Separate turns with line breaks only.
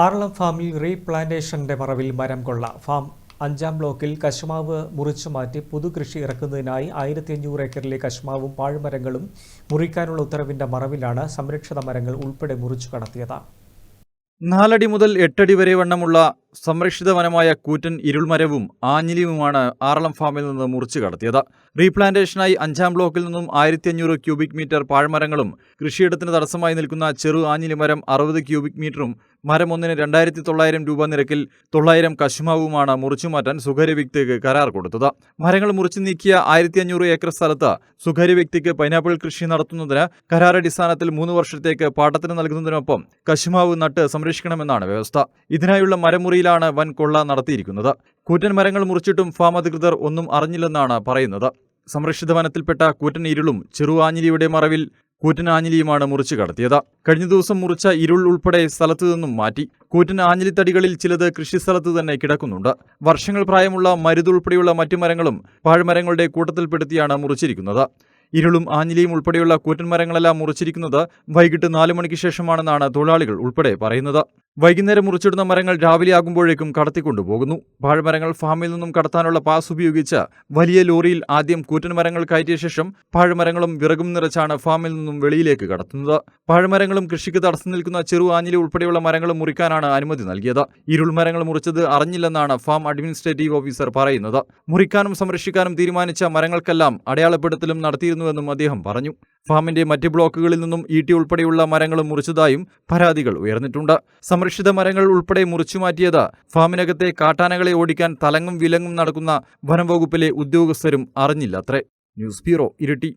ആറളം ഫാമിൽ റീപ്ലാന്റേഷന്റെ മറവിൽ മരം കൊള്ള. ഫാം അഞ്ചാം ബ്ലോക്കിൽ കശുമാവ് മുറിച്ചു മാറ്റി പുതുകൃഷി ഇറക്കുന്നതിനായി ആയിരത്തി അഞ്ഞൂറ് ഏക്കറിലെ കശുമാവും പാഴ്മരങ്ങളും മുറിക്കാനുള്ള ഉത്തരവിന്റെ മറവിലാണ് സംരക്ഷിത മരങ്ങൾ ഉൾപ്പെടെ മുറിച്ചു കടത്തിയത്.
നാലടി മുതൽ എട്ടടി വരെ വണ്ണമുള്ള സംരക്ഷിത വനമായ കൂറ്റൻ ഇരുൾമരവും ആഞ്ഞിലിയുമാണ് ആറളം ഫാമിൽ നിന്ന് മുറിച്ചു കടത്തിയത്. റീപ്ലാന്റേഷനായി അഞ്ചാം ബ്ലോക്കിൽ നിന്നും ആയിരത്തി അഞ്ഞൂറ് ക്യൂബിക് മീറ്റർ പാഴ്മരങ്ങളും കൃഷിയിടത്തിന് തടസ്സമായി നിൽക്കുന്ന ചെറു ആഞ്ഞിലി മരം അറുപത് ക്യൂബിക് മീറ്ററും മരം ഒന്നിന് രണ്ടായിരത്തി തൊള്ളായിരം രൂപ നിരക്കിൽ തൊള്ളായിരം കശുമാവുമാണ് മുറിച്ചു മാറ്റാൻ സ്വകാര്യ വ്യക്തിക്ക് കരാർ കൊടുത്തത്. മരങ്ങൾ മുറിച്ചു നീക്കിയ ആയിരത്തി അഞ്ഞൂറ് ഏക്കർ സ്ഥലത്ത് സ്വകാര്യ വ്യക്തിക്ക് പൈനാപ്പിൾ കൃഷി നടത്തുന്നതിന് കരാർ അടിസ്ഥാനത്തിൽ മൂന്ന് വർഷത്തേക്ക് പാട്ടത്തിന് നൽകുന്നതിനൊപ്പം കശുമാവ് നട്ട് സംരക്ഷിക്കണമെന്നാണ് വ്യവസ്ഥ. ഇതിനായുള്ള മരമുറിയിലാണ് വൻ കൊള്ള നടത്തിയിരിക്കുന്നത്. കൂറ്റൻ മരങ്ങൾ മുറിച്ചിട്ടും ഫാം അധികൃതർ ഒന്നും അറിഞ്ഞില്ലെന്നാണ് പറയുന്നത്. സംരക്ഷിത വനത്തിൽപ്പെട്ട കൂറ്റൻ ഇരുളും ചെറുവാഞ്ഞിലിയുടെ മറവിൽ കൂറ്റൻ ആഞ്ഞിലിയുമാണ് മുറിച്ചു കടത്തിയത്. കഴിഞ്ഞ ദിവസം മുറിച്ച ഇരുൾ ഉൾപ്പെടെ സ്ഥലത്തു നിന്നും മാറ്റി. കൂറ്റനാഞ്ഞിലിത്തടികളിൽ ചിലത് കൃഷിസ്ഥലത്ത് തന്നെ കിടക്കുന്നുണ്ട്. വർഷങ്ങൾ പ്രായമുള്ള മരുതുൾപ്പെടെയുള്ള മറ്റു മരങ്ങളും പാഴ്മരങ്ങളുടെ കൂട്ടത്തിൽപ്പെടുത്തിയാണ് മുറിച്ചിരിക്കുന്നത്. ഇരുളും ആഞ്ഞിലിയും ഉൾപ്പെടെയുള്ള കൂറ്റൻ മരങ്ങളെല്ലാം മുറിച്ചിരിക്കുന്നത് വൈകിട്ട് നാലു മണിക്ക് ശേഷമാണെന്നാണ് തൊഴിലാളികൾ ഉൾപ്പെടെ പറയുന്നത്. വൈകുന്നേരം മുറിച്ചിടുന്ന മരങ്ങൾ രാവിലെയാകുമ്പോഴേക്കും കടത്തിക്കൊണ്ടുപോകുന്നു. പാഴ്മരങ്ങൾ ഫാമിൽ നിന്നും കടത്താനുള്ള പാസ് ഉപയോഗിച്ച് വലിയ ലോറിയിൽ ആദ്യം കൂറ്റൻ മരങ്ങൾ കയറ്റിയ ശേഷം പാഴ്മരങ്ങളും വിറകും നിറച്ചാണ് ഫാമിൽ നിന്നും വെളിയിലേക്ക് കടത്തുന്നത്. പാഴ്മരങ്ങളും കൃഷിക്ക് തടസ്സം നിൽക്കുന്ന ചെറു ആഞ്ഞിലി ഉൾപ്പെടെയുള്ള മരങ്ങളും മുറിക്കാനാണ് അനുമതി നൽകിയത്. ഇരുൾ മരങ്ങൾ മുറിച്ചത് അറിഞ്ഞില്ലെന്നാണ് ഫാം അഡ്മിനിസ്ട്രേറ്റീവ് ഓഫീസർ പറയുന്നത്. മുറിക്കാനും സംരക്ഷിക്കാനും തീരുമാനിച്ച മരങ്ങൾക്കെല്ലാം അടയാളപ്പെടുത്തലും നടത്തിയിരുന്നുവെന്നും അദ്ദേഹം പറഞ്ഞു. ഫാമിന്റെ മറ്റ് ബ്ലോക്കുകളിൽ നിന്നും ഈട്ടി ഉൾപ്പെടെയുള്ള മരങ്ങൾ മുറിച്ചതായും പരാതികൾ ഉയർന്നിട്ടുണ്ട്. സംരക്ഷിത മരങ്ങൾ ഉൾപ്പെടെ മുറിച്ചുമാറ്റിയത് ഫാമിനകത്തെ കാട്ടാനകളെ ഓടിക്കാൻ തലങ്ങും വിലങ്ങും നടക്കുന്ന വനം വകുപ്പിലെ ഉദ്യോഗസ്ഥരും അറിഞ്ഞില്ലത്രേ. News bureau Iritty.